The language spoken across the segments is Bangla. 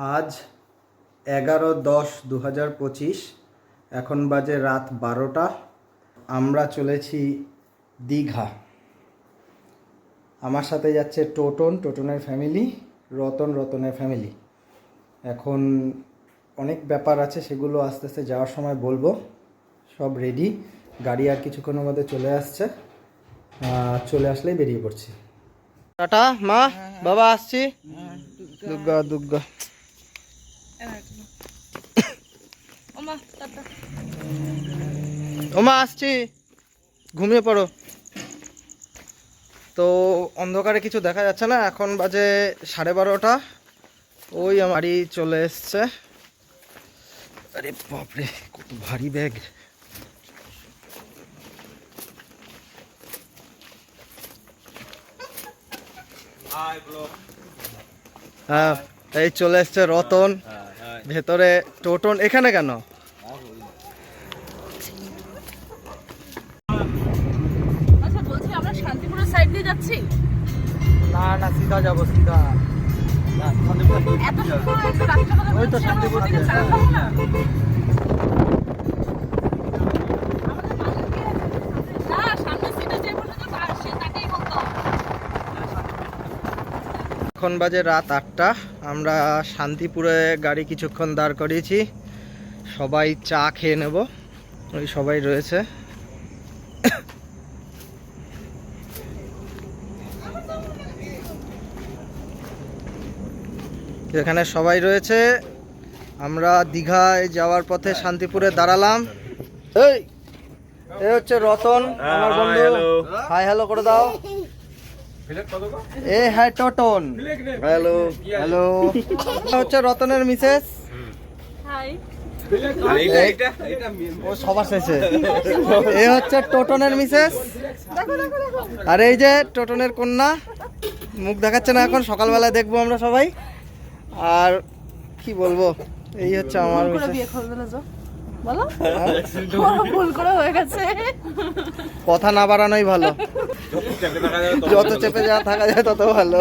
আজ এগারো দশ দু হাজার পঁচিশ এখন বাজে রাত বারোটা আমরা চলেছি দীঘা। আমার সাথে যাচ্ছে টোটন টোটনের ফ্যামিলি রতন রতনের ফ্যামিলি। এখন অনেক ব্যাপার আছে সেগুলো আস্তে আস্তে যাওয়ার সময় বলব। সব রেডি গাড়ি আর কিছুক্ষণের মধ্যে চলে আসছে। চলে আসলেই বেরিয়ে পড়ছি। টাটা মা বাবা আসছি। দুর্গা দুর্গা ওমা টাটা ওমা আসছি। ঘুমিয়ে পড়ো। তো অন্ধকারে কিছু দেখা যাচ্ছে না। এখন বাজে সাড়ে বারোটা। ওই আমার বাড়ি চলে এসছে। আরে বাপরে কত ভারী ব্যাগ। হ্যাঁ এই চলে এসছে রতন। ভেতরে টোটন। এখানে কেন? বসেছে তার- সে তাকেই বলতে হবে। এখন বাজে রাত আটটা। আমরা শান্তিপুরে গাড়ি কিছুক্ষণ দাঁড় করিয়েছি। সবাই চা খেয়ে নেব। ওই সবাই রয়েছে। এখানে সবাই রয়েছে। আমরা দীঘায় যাওয়ার পথে শান্তিপুরে দাঁড়ালাম। এই এ হচ্ছে রতন আমার বন্ধু। হাই হ্যালো করে দাও। এ হ্যাঁ টটন। হ্যালো হ্যালো হচ্ছে রতনের মিসেস। ও সবার শেষে। এ হচ্ছে টোটনের মিসেস। আর এই যে টোটনের কন্যা মুখ দেখাচ্ছে না এখন সকালবেলা দেখব আমরা সবাই। আর কি বলব? এই হচ্ছে আমার হয়ে কথা না বাড়ানোই ভালো। যত চেপে যা থাকা যায় তত ভালো।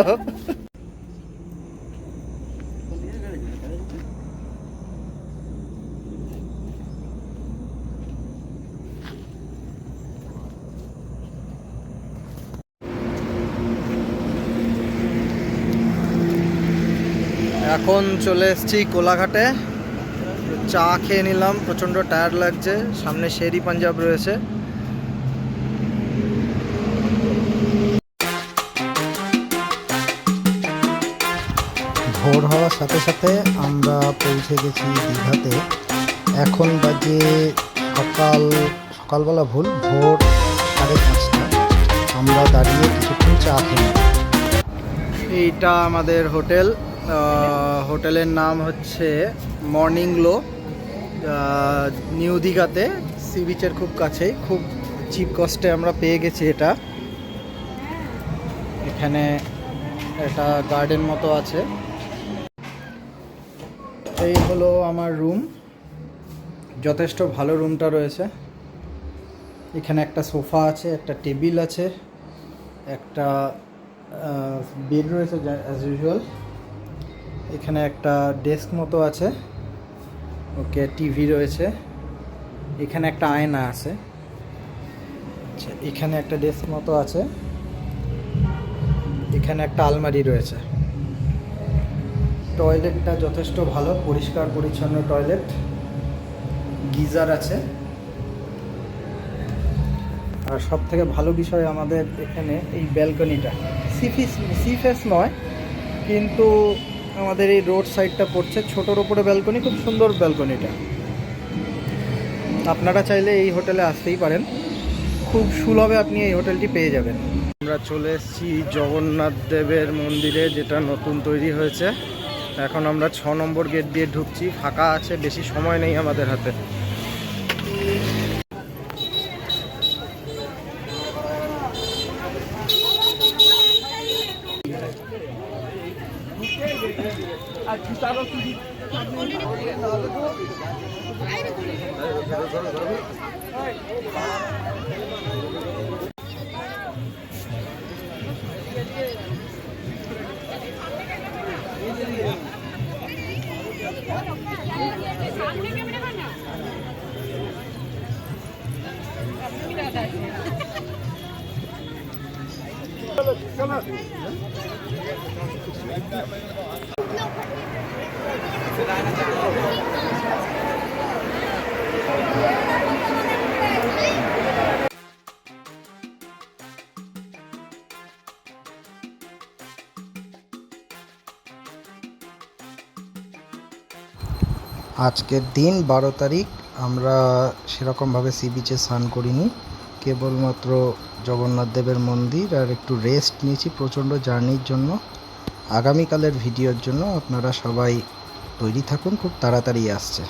এখন চলে এসেছি কোলাঘাটে। চা খেয়ে নিলাম প্রচণ্ড টায়ার লাগছে। সামনে শেরি পাঞ্জাব রয়েছে। ভোর হওয়ার সাথে সাথে আমরা পৌঁছে গেছি দীঘাতে। এখন বাজে সকাল সকালবেলা ভুল ভোর সাড়ে পাঁচটা। আমরা দাঁড়িয়ে কিছুক্ষণ চা নেব। এইটা আমাদের হোটেল। হোটেলের নাম হচ্ছে মর্নিং গ্লো নিউ দীঘাতে, সি বিচের খুব কাছেই, খুব চিপ কস্টে আমরা পেয়ে গেছি এটা। এখানে একটা গার্ডেন মতো আছে। এই হলো আমার রুম। যথেষ্ট ভালো রুমটা রয়েছে। এখানে একটা সোফা আছে, একটা টেবিল আছে, একটা বেড রয়েছে অ্যাজ ইউজুয়াল এখানে একটা ডেস্ক মতো আছে। ওকে টিভি রয়েছে। এখানে একটা আয়না আছে। আচ্ছা এখানে একটা ডেস্ক মতো আছে। এখানে একটা আলমারি রয়েছে। টয়লেটটা যথেষ্ট ভালো, পরিষ্কার, পরিচ্ছন্ন টয়লেট গিজার আছে। আর সব থেকে ভালো বিষয় আমাদের এখানে এই ব্যালকনিটা সিফিস সিফেস নয়, কিন্তু আমাদের এই রোড সাইডটা পড়ছে। ছোটোর ওপরে ব্যালকনি খুব সুন্দর ব্যালকনিটা আপনারা চাইলে এই হোটেলে আসতেই পারেন। খুব সুলভে আপনি এই হোটেলটি পেয়ে যাবেন। আমরা চলে এসেছি জগন্নাথ দেবের মন্দিরে, যেটা নতুন তৈরি হয়েছে। এখন আমরা ছ নম্বর গেট দিয়ে ঢুকছি। ফাঁকা আছে, বেশি সময় নেই আমাদের হাতে। আর আজকের দিন বারো তারিখ আমরা সেরকমভাবে সি বিচে স্নান করিনি। কেবলমাত্র জগন্নাথ দেবের মন্দির আর একটু রেস্ট নিয়েছি প্রচণ্ড জার্নির জন্য। আগামীকালের ভিডিওর জন্য আপনারা সবাই তৈরি থাকুন, খুব তাড়াতাড়ি আসছে।